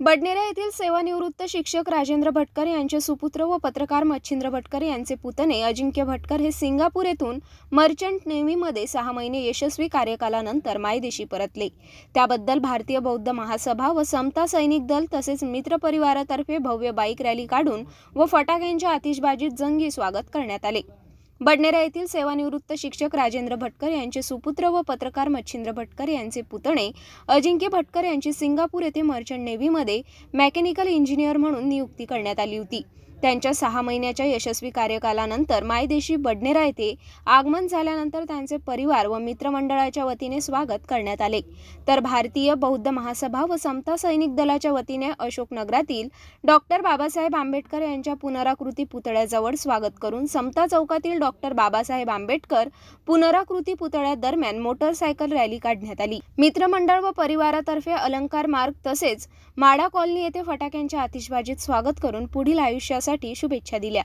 बडनेरा येथील सेवानिवृत्त शिक्षक राजेंद्र भटकर यांचे सुपुत्र व पत्रकार मच्छिंद्र भटकर यांचे पुतणे अजिंक्य भटकर हे सिंगापूर येथून मर्चंट नेव्हीमध्ये सहा महिने यशस्वी कार्यकालानंतर मायदेशी परतले. त्याबद्दल भारतीय बौद्ध महासभा व समता सैनिक दल तसेच मित्रपरिवारातर्फे भव्य बाईक रॅली काढून व फटाक्यांच्या आतिषबाजीत जंगी स्वागत करण्यात आले. बडनेरा येथील सेवानिवृत्त शिक्षक राजेंद्र भटकर यांचे सुपुत्र व पत्रकार मच्छिंद्र भटकर यांचे पुतणे अजिंक्य भटकर यांची सिंगापूर येथे मर्चंट नेव्हीमध्ये मेकॅनिकल इंजिनियर म्हणून नियुक्ती करण्यात आली होती. त्यांच्या सहा महिन्याच्या यशस्वी कार्यकालानंतर मायदेशी बडनेरा येथे आगमन झाल्यानंतर त्यांचे परिवार व मित्रमंडळाच्या वतीने स्वागत करण्यात आले. तर भारतीय बौद्ध महासभा व समता सैनिक दलाच्या वतीने अशोकनगरातील डॉक्टर बाबासाहेब आंबेडकर यांच्या पुनराकृती पुतळ्याजवळ स्वागत करून समता चौकातील डॉक्टर बाबासाहेब आंबेडकर पुनराकृती पुतळ्यादरम्यान मोटरसायकल रॅली काढण्यात आली. मित्रमंडळ व परिवारातर्फे अलंकार मार्ग तसेच माडा कॉलनी येथे फटाक्यांच्या आतिषबाजीत स्वागत करून पुढील आयुष्यासाठी शुभेच्छा दिल्या.